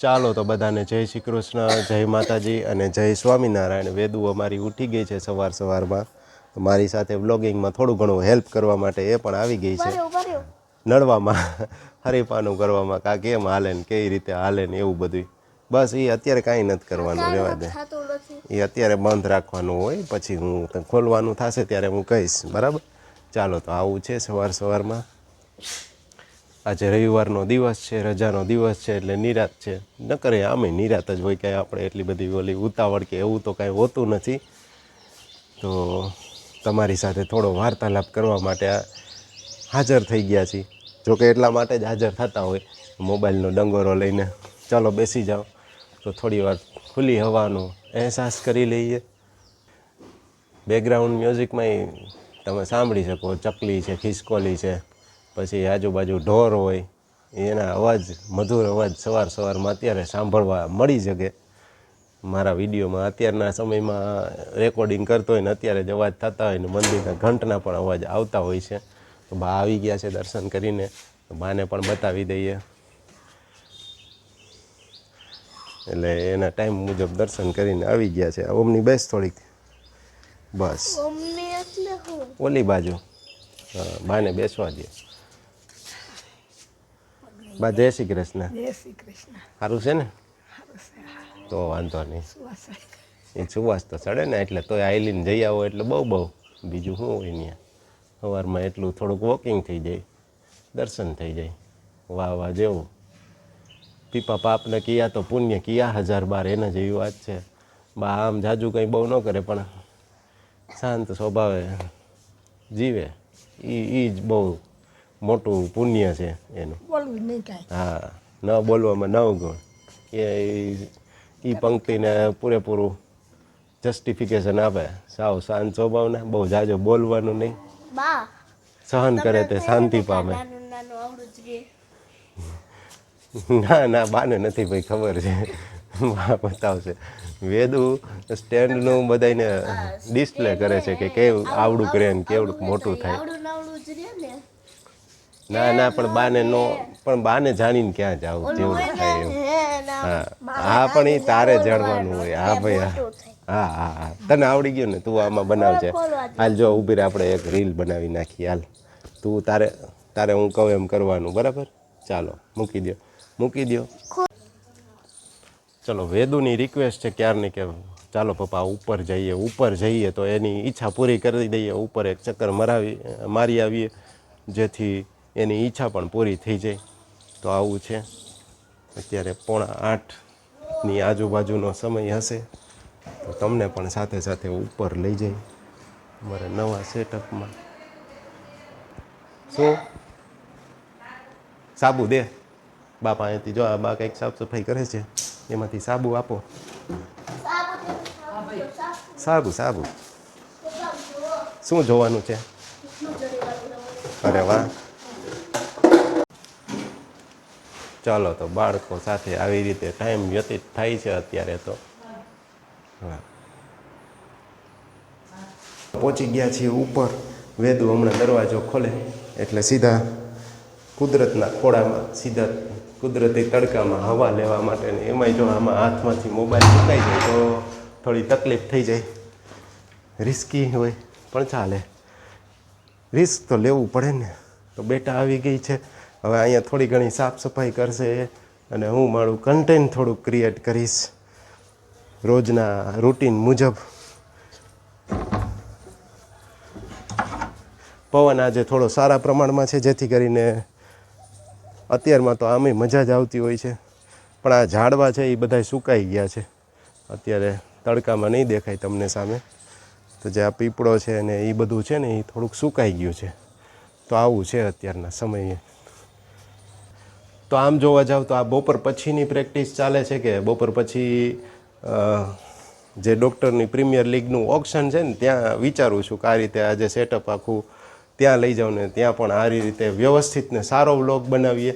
ચાલો તો બધાને જય શ્રી કૃષ્ણ જય માતાજી અને જય સ્વામિનારાયણ. વેદુ અમારી ઉઠી ગઈ છે સવાર સવારમાં. તો મારી સાથે વ્લોગિંગમાં થોડું ઘણું હેલ્પ કરવા માટે એ પણ આવી ગઈ છે. નડવામાં હરીફાનું કરવામાં કા કેમ હાલે ને કેવી રીતે હાલે ને એવું બધું બસ એ અત્યારે કાંઈ નથી કરવાનું રહેવા દે. એ અત્યારે બંધ રાખવાનું હોય પછી હું ખોલવાનું થશે ત્યારે હું કહીશ. બરાબર? ચાલો તો આવું છે સવાર સવારમાં. આજે રવિવારનો દિવસ છે, રજાનો દિવસ છે, એટલે નિરાત છે. ન કરે આમે નિરાત જ હોય કાંઈ આપણે એટલી બધી ઓલી ઉતાવળ કે એવું તો કાંઈ હોતું નથી. તો તમારી સાથે થોડો વાર્તાલાપ કરવા માટે હાજર થઈ ગયા છીએ. જોકે એટલા માટે જ હાજર થતા હોય મોબાઈલનો ડંગોરો લઈને. ચાલો બેસી જાઓ. તો થોડી વાર ખુલ્લી હવાનો અહેસાસ કરી લઈએ. બેકગ્રાઉન્ડ મ્યુઝિકમાં તમે સાંભળી શકો. ચકલી છે, ખિસકોલી છે. પછી આજુબાજુ ઢોર હોય એના અવાજ મધુર અવાજ સવાર સવારમાં અત્યારે સાંભળવા મળી શકે. મારા વિડીયોમાં અત્યારના સમયમાં રેકોર્ડિંગ કરતો હોય ને અત્યારે જ અવાજ થતા હોય ને મંદિરના ઘંટના પણ અવાજ આવતા હોય છે. તો બા આવી ગયા છે દર્શન કરીને. તો બાને પણ બતાવી દઈએ. એટલે એના ટાઈમ મુજબ દર્શન કરીને આવી ગયા છે. ઓમની બેસ થોડીક. બસ. ઓલી બાજુ. હા બાને બેસવા દે. બા જય શ્રી કૃષ્ણ જય શ્રી કૃષ્ણ સારું છે ને. તો વાંધો નહીં. એ સુવાસ તો ચડે ને એટલે તોય આઈલીને જઈ આવો એટલે બહુ બહુ. બીજું શું હોય ત્યાં સવારમાં એટલું થોડુંક વોકિંગ થઈ જાય દર્શન થઈ જાય વાહ વાહ જેવું. પીપા પાપને કિયા તો પુણ્ય કિયા હજાર બાર એના જેવી વાત છે. બા આમ જાજુ કંઈ બહુ ન કરે પણ શાંત સ્વભાવે જીવે. એ એ જ બહુ મોટું પુણ્ય છે એનું. બોલવું નહીં કાંઈ. હા ન બોલવામાં નવ ગુણ એ એ પંક્તિને પૂરેપૂરું જસ્ટિફિકેશન આપે. સાવ શાંત સ્વભાવને બહુ જાજો બોલવાનું નહીં. સહન કરે તે શાંતિ પામે. ના ના બાને નથી ભાઈ ખબર છે. બતાવશે. વેદુ સ્ટેન્ડનું બધાને ડિસ્પ્લે કરે છે કે કેવું આવડું કરે ને કેવડું મોટું થાય. ને ના પણ બાને નો પણ બાને જાણીને ક્યાં જાવ તેવું થાય એવું. હા. હા પણ એ તારે જાણવાનું હોય. હા ભાઈ હા. હા હા હા. તને આવડી ગયું ને? તું આમાં બનાવજે. હાલ જો ઊભી રહે આપણે એક રીલ બનાવી નાખી. હાલ. તું તારે તારે હું કહું એમ કરવાનું બરાબર? ચાલો મૂકી દો મૂકી દો ચલો વેદુની રિક્વેસ્ટ છે ક્યારની કે ચાલો પપ્પા ઉપર જઈએ ઉપર જઈએ તો એની ઈચ્છા પૂરી કરી દઈએ ઉપર એક ચક્કર મરાવી મારી આવીએ. જેથી એની ઈચ્છા પણ પૂરી થઈ જાય. તો આવું છે. અત્યારે પોણા આઠની આજુબાજુનો સમય હશે. તો તમને પણ સાથે સાથે ઉપર લઈ જાય અમારા નવા સેટઅપમાં. શું? સાબુ દે. બાપા અહીંથી જો આ બા કંઈક સાફ સફાઈ કરે છે. એમાંથી સાબુ આપો. સાબુ સાબુ. શું જોવાનું છે? અરે વાહ. ચાલો તો બાળકો સાથે આવી રીતે ટાઈમ વ્યતીત થાય છે અત્યારે તો. પહોંચી ગયા છીએ ઉપર. વેદુ હમણાં દરવાજો ખોલે, એટલે સીધા કુદરતના ખોળામાં, સીધા કુદરતી તડકામાં હવા લેવા માટે ને એમાંય જો આમાં હાથમાંથી મોબાઈલ મુકાઈ જાય તો થોડી તકલીફ થઈ જાય. રિસ્કી હોય, પણ ચાલે. રિસ્ક તો લેવું પડે ને. તો બેટા આવી ગઈ છે. હવે અહીંયા થોડી ઘણી સાફ સફાઈ કરશે અને હું મારું કન્ટેન્ટ થોડુંક ક્રિએટ કરીશ રોજના રૂટીન મુજબ. પવન આજે થોડો સારા પ્રમાણમાં છે, જેથી કરીને અત્યારમાં તો આમે મજા જ આવતી હોય છે. પણ આ ઝાડવા છે, એ બધા સુકાઈ ગયા છે. અત્યારે તડકામાં નહીં દેખાય તમને સામે. તો જે આ પીપળો છે ને એ બધું છે ને એ થોડુંક સુકાઈ ગયું છે. તો આવું છે અત્યારના સમયે. તો આમ જોવા જાવ તો આ બપોર પછીની પ્રેક્ટિસ ચાલે છે કે બપોર પછી જે ડૉક્ટરની પ્રીમિયર લીગનું ઓપ્શન છે ને ત્યાં વિચારું છું કે આ રીતે આજે સેટઅપ આખું ત્યાં લઈ જાઉં ને ત્યાં પણ આ રીતે વ્યવસ્થિત ને સારો વ્લોગ બનાવીએ.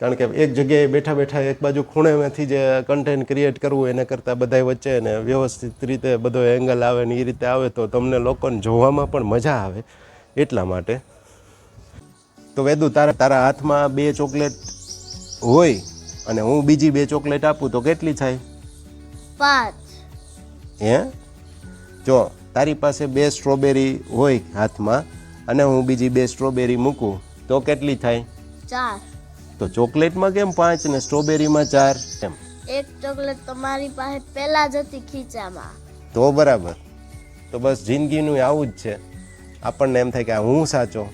કારણ કે એક જગ્યાએ બેઠા બેઠા એક બાજુ ખૂણેમાંથી જે કન્ટેન્ટ ક્રિએટ કરવું એને કરતાં બધાય વચ્ચે ને વ્યવસ્થિત રીતે બધો એંગલ આવે ને એ રીતે આવે તો તમને લોકોને જોવામાં પણ મજા આવે એટલા માટે. તો વેદુ, તારા તારા હાથમાં બે ચોકલેટ હોય અને હું બીજી બે ચોકલેટ આપું તો કેટલી થાય? પાંચ. હે? જો તારી પાસે બે સ્ટ્રોબેરી હોય હાથમાં અને હું બીજી બે સ્ટ્રોબેરી મૂકું તો કેટલી થાય? ચાર. તો ચોકલેટમાં કેમ પાંચ ને સ્ટ્રોબેરીમાં ચાર? એમ. એક ચોકલેટ તમારી પાસે પહેલા જ હતી ખીચામાં. તો બરાબર. તો બસ જિંદગીનું આવું જ છે. આપણને એમ થાય કે હું સાચો?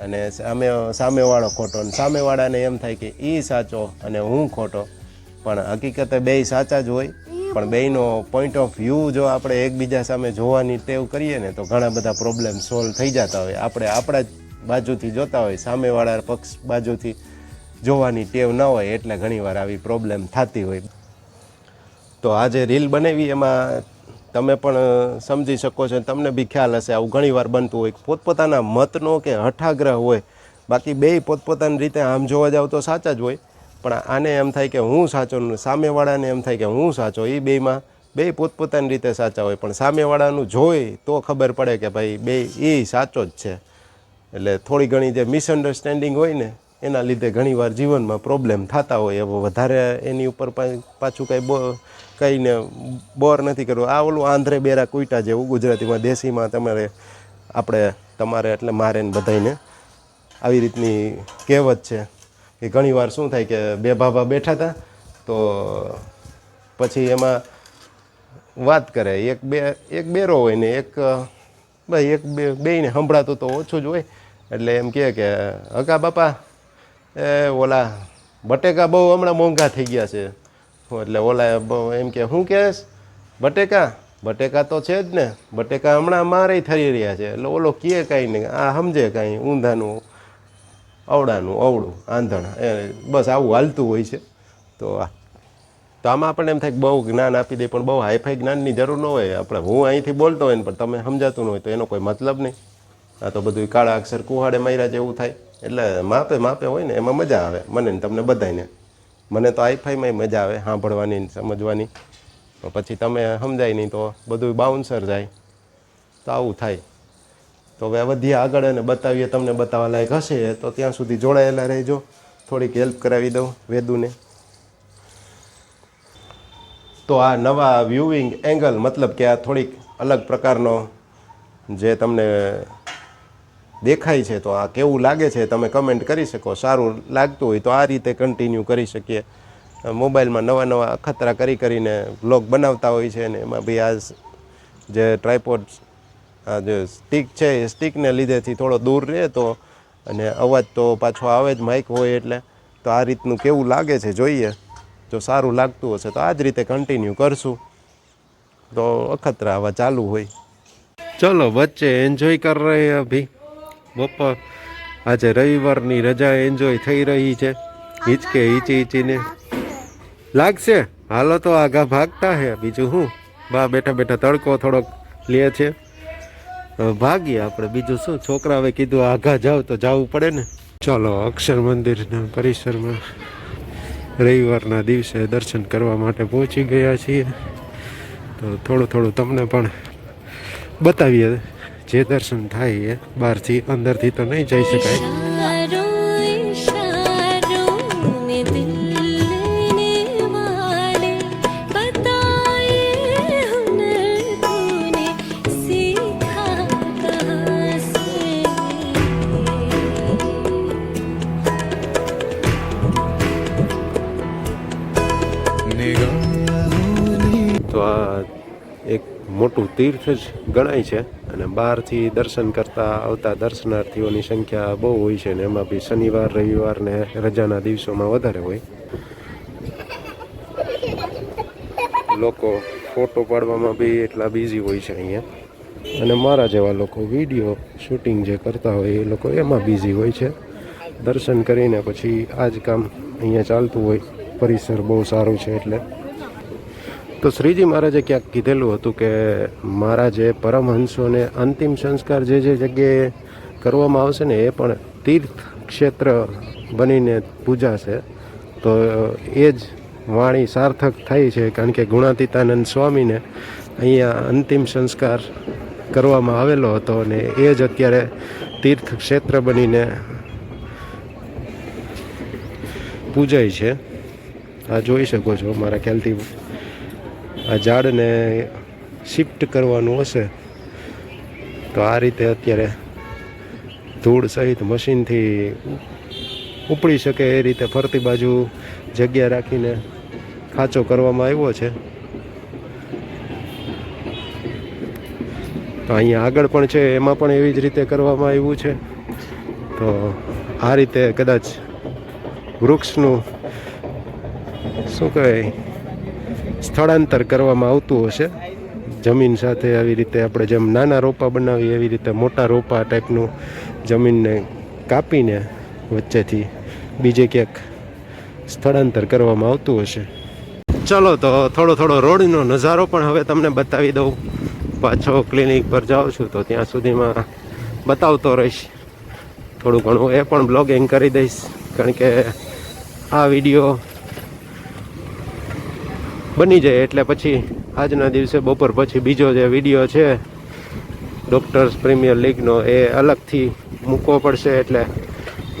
અને સામે સામેવાળો ખોટો અને સામેવાળાને એમ થાય કે એ સાચો અને હું ખોટો. પણ હકીકતે બે સાચા જ હોય. પણ બેયનો પોઈન્ટ ઓફ વ્યૂ જો આપણે એકબીજા સામે જોવાની ટેવ કરીએ ને તો ઘણા બધા પ્રોબ્લેમ સોલ્વ થઈ જતા હોય. આપણે આપણા જ બાજુથી જોતા હોય. સામેવાળા પક્ષ બાજુથી જોવાની ટેવ ન હોય એટલે ઘણીવાર આવી પ્રોબ્લેમ થતી હોય. તો આ જે રીલ બનાવી એમાં તમે પણ સમજી શકો છો તમને બી ખ્યાલ હશે, આવું ઘણીવાર બનતું હોય પોતપોતાના મતનો કે હઠાગ્રહ હોય. બાકી બેય પોતપોતાની રીતે આમ જોવા જાવ તો સાચા જ હોય. પણ આને એમ થાય કે હું સાચો સામેવાળાને એમ થાય કે હું સાચો એ બેયમાં બે પોતપોતાની રીતે સાચા હોય. પણ સામેવાળાનું જોઈ તો ખબર પડે કે ભાઈ બે એ સાચો જ છે. એટલે થોડી ઘણી જે મિસઅન્ડરસ્ટેન્ડિંગ હોય ને એના લીધે ઘણીવાર જીવનમાં પ્રોબ્લેમ થતા હોય. હવે વધારે એની ઉપર પાછું કંઈ બો, કંઈને બોર નથી કરવું આ ઓલું આંધ્રે બેરા કુઈટા જેવું ગુજરાતીમાં, દેશીમાં તમારે, આપણે, તમારે એટલે મારે ને બધાને આવી રીતની કહેવત છે કે ઘણીવાર શું થાય કે બે ભાભા બેઠા હતા તો પછી એમાં વાત કરે. એક બે, એક બેરો હોય ને એક, ભાઈ, એક બે, બેયને સંભળાતું તો ઓછું જ હોય. એટલે એમ કહે કે હકા બાપા એ, ઓલા, બટેકા બહુ હમણાં મોંઘા થઈ ગયા છે. એટલે ઓલા એમ કે, શું કહેશ? બટેકા? બટેકા તો છે જ ને. બટેકા હમણાં મારે થઈ રહ્યા છે. એટલે ઓલો કહે કાંઈ નહીં. આ સમજે કાંઈ ઊંધાનું અવડાનું અવળું, આંધણ. એ, બસ આવું હાલતું હોય છે. તો તો આમાં આપણને એમ થાય બહુ જ્ઞાન આપી દે, પણ બહુ હાઈફાઈ જ્ઞાનની જરૂર ન હોય. આપણે, હું અહીંથી બોલતો હોય ને, પણ તમે સમજાતું ન હોય, તો એનો કોઈ મતલબ નહીં. આ તો બધું કાળા અક્ષર કુહાડે માર્યા જેવું થાય. એટલે માપે માપે હોય ને એમાં મજા આવે. મને ને તમને બધાને મને તો આઈફાઈમાં મજા આવે, સાંભળવાની સમજવાની. પછી તમે સમજાય નહીં તો બધું બાઉન્સર જાય. તો આવું થાય. તો હવે વધીએ આગળ અને બતાવીએ તમને બતાવવા લાયક હશે તો ત્યાં સુધી જોડાયેલા રહેજો. થોડીક હેલ્પ કરાવી દઉં વેદુને. તો આ નવા વ્યૂવિંગ એંગલ મતલબ કે આ થોડીક અલગ પ્રકારનો જે તમને દેખાય છે, તો આ કેવું લાગે છે તમે કમેન્ટ કરી શકો. સારું લાગતું હોય તો આ રીતે કન્ટિન્યુ કરી શકીએ. મોબાઈલમાં નવા નવા અખતરા કરી કરીને બ્લોગ બનાવતા હોય છે ને એમાં બી આ જે ટ્રાયપોડ આ જે સ્ટીક છે, એ સ્ટીકને લીધેથી થોડો દૂર રહે તો અને અવાજ તો પાછો આવે જ માઇક હોય એટલે. તો આ રીતનું કેવું લાગે છે જોઈએ. જો સારું લાગતું હશે તો આ જ રીતે કન્ટિન્યુ કરશું. તો અખતરા આવા ચાલુ હોય. ચલો, વચ્ચે એન્જોય કર રહે અભી. બપોર. આજે રવિવારની રજા એન્જોય થઈ રહી છે. હિચકે હિચી હિચીને લાગશે? હાલો તો આગા ભાગતા હે. બીજું શું બા બેઠા બેઠા તડકો થોડોક લે છે. ભાગીએ આપણે. બીજું શું? છોકરાએ કીધું આઘા જાવ તો જવું પડે ને. ચલો, અક્ષર મંદિરના પરિસરમાં રવિવારના દિવસે દર્શન કરવા માટે પહોંચી ગયા છીએ. તો થોડું થોડું તમને પણ બતાવીએ. જે દર્શન થાય એ બહારથી અંદરથી તો નહીં જઈ શકાય. મોટું તીર્થ જ ગણાય છે અને બહારથી દર્શન કરતા આવતા દર્શનાર્થીઓની સંખ્યા બહુ હોય છે ને એમાં બી શનિવાર, રવિવાર ને રજાના દિવસોમાં વધારે હોય. લોકો ફોટો પાડવામાં બી એટલા બિઝી હોય છે અહીંયા. અને મારા જેવા લોકો વીડિયો શૂટિંગ જે કરતા હોય એ લોકો એમાં બિઝી હોય છે. દર્શન કરીને પછી આ જ કામ અહીંયા ચાલતું હોય. પરિસર બહુ સારું છે એટલે. તો શ્રીજી મહારાજે ક્યાંક કીધેલું હતું કે મારા જે પરમહંસોને અંતિમ સંસ્કાર જે જે જગ્યાએ કરવામાં આવશે ને એ પણ તીર્થ ક્ષેત્ર બનીને પૂજાશે. તો એ જ વાણી સાર્થક થાય છે, કારણ કે ગુણાતીતાનંદ સ્વામીને અહીંયા અંતિમ સંસ્કાર કરવામાં આવેલો હતો અને એ જ અત્યારે તીર્થ ક્ષેત્ર બનીને પૂજાય છે. આ જોઈ શકો છો, મારા ખ્યાલથી આ ઝાડને શિફ્ટ કરવાનું હશે, તો આ રીતે અત્યારે ધૂળ સહિત મશીનથી ઉપડી શકે એ રીતે ફરતી બાજુ જગ્યા રાખીને ખાંચો કરવામાં આવ્યો છે. તો અહીંયા આગળ પણ છે, એમાં પણ એવી જ રીતે કરવામાં આવ્યું છે. તો આ રીતે કદાચ વૃક્ષનું શું કહેવાય સ્થળાંતર કરવામાં આવતું હશે. જમીન સાથે આવી રીતે આપણે જેમ નાના રોપા બનાવીએ, એવી રીતે મોટા રોપા ટાઈપનું જમીનને કાપીને વચ્ચેથી બીજે ક્યાંક સ્થળાંતર કરવામાં આવતું હશે. ચલો તો થોડો થોડો રોડનો નજારો પણ હવે તમને બતાવી દઉં. પાછો ક્લિનિક પર જાઉં છું તો ત્યાં સુધીમાં બતાવતો રહીશ. થોડું ઘણું એ પણ બ્લોગિંગ કરી દઈશ, કારણ કે આ વીડિયો બની જાય એટલે પછી આજના દિવસે બપોર પછી બીજો જે વીડિયો છે ડોક્ટર્સ પ્રીમિયર લીગનો એ અલગથી મૂકવો પડશે એટલે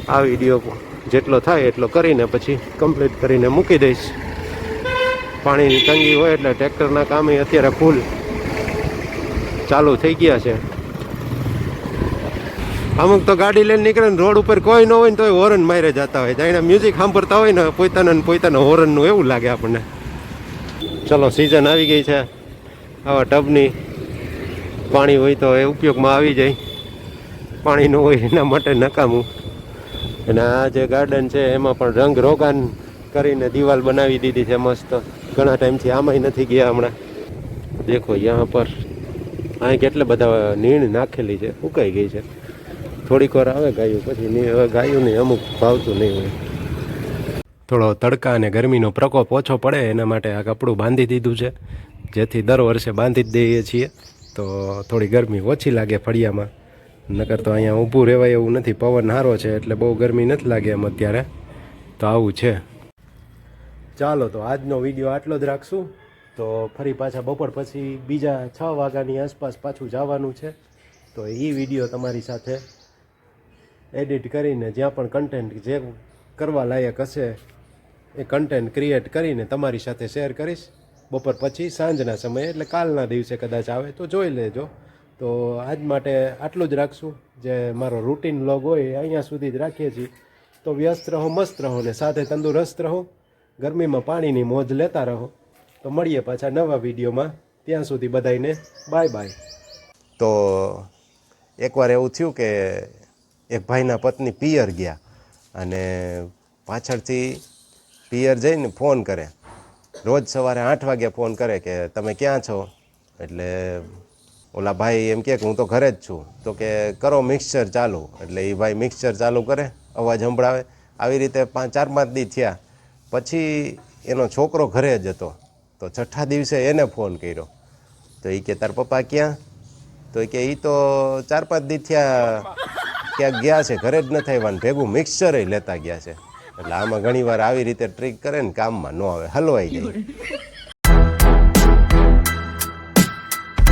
આ વીડિયો જેટલો થાય એટલો કરીને પછી કમ્પ્લીટ કરીને મૂકી દઈશ. પાણીની તંગી હોય એટલે ટ્રેક્ટરના કામે અત્યારે ફૂલ ચાલુ થઈ ગયા છે. અમુક તો ગાડી લઈને નીકળે ને રોડ ઉપર કોઈ ન હોય ને તોય હોરન મારે જતા હોય. જાણે મ્યુઝિક સાંભળતા હોય ને પોતાના પોતાના હોરનનું એવું લાગે આપણને. ચલો સિઝન આવી ગઈ છે. આવા ટબની પાણી હોય તો એ ઉપયોગમાં આવી જાય. પાણી ન હોય એના માટે નકામું. અને આ જે ગાર્ડન છે, એમાં પણ રંગ રોગાન કરીને દિવાલ બનાવી દીધી છે મસ્ત. ઘણા ટાઈમથી આમાંય નથી ગયા હમણાં. દેખો, યહાં પર અહીં કેટલા બધા નીણ નાખેલી છે, ઉકાઈ ગઈ છે. થોડીક વાર આવે ગાયું, પછી હવે ગાયું નહીં અમુક ભાવતું નહીં હોય. થોડો તડકા અને ગરમીનો પ્રકોપ ઓછો પડે, એના માટે આ કપડું બાંધી દીધું છે. જેથી દર વર્ષે બાંધી જ દઈએ છીએ. તો થોડી ગરમી ઓછી લાગે ફળિયામાં. નકર તો અહીંયા ઊભું રહેવાય એવું નથી. પવન સારો છે, એટલે બહુ ગરમી નથી લાગે એમ અત્યારે. તો આવું છે. ચાલો, તો આજનો વીડિયો આટલો જ રાખશું. તો ફરી પાછા બપોર પછી બીજા છ વાગ્યાની આસપાસ પાછું જવાનું છે. તો એ વીડિયો તમારી સાથે એડિટ કરીને જ્યાં પણ કન્ટેન્ટ જે કરવા લાયક હશે એ કન્ટેન્ટ ક્રિએટ કરીને તમારી સાથે શેર કરીશ. બપોર પછી સાંજના સમયે, એટલે કાલના દિવસે કદાચ આવે તો જોઈ લેજો. તો આજ માટે આટલું જ રાખશું. જે મારો રૂટીન વ્લોગ હોય અહીંયા સુધી જ રાખીએ છીએ. તો વ્યસ્ત રહો, મસ્ત રહો ને સાથે તંદુરસ્ત રહો. ગરમીમાં પાણીની મોજ લેતા રહો. તો મળીએ પાછા નવા વિડીયોમાં. ત્યાં સુધી બધાને બાય બાય તો એકવાર એવું થયું કે એક ભાઈના પત્ની પિયર ગયા અને પાછળથી પિયર જઈને ફોન કરે. રોજ સવારે આઠ વાગે ફોન કરે કે તમે ક્યાં છો? એટલે ઓલા ભાઈ એમ કે હું તો ઘરે જ છું. તો કે કરો મિક્સચર ચાલુ. એટલે એ ભાઈ મિક્સચર ચાલુ કરે, અવાજ સંભળાવે. આવી રીતે પાંચ, ચાર, પાંચ દી થયા. પછી એનો છોકરો ઘરે જ હતો. તો છઠ્ઠા દિવસે એને ફોન કર્યો. તો એ કે, તાર પપ્પા ક્યાં? તો એ કે એ તો ચાર, પાંચ દી થયા ક્યાંક ગયા છે. ઘરે જ નથી આવ્યા ભેગું મિક્સચર લેતા ગયા છે. એટલે આમાં ઘણીવાર આવી રીતે ટ્રીક કરે ને કામમાં ન આવે હલવાઈ જાય.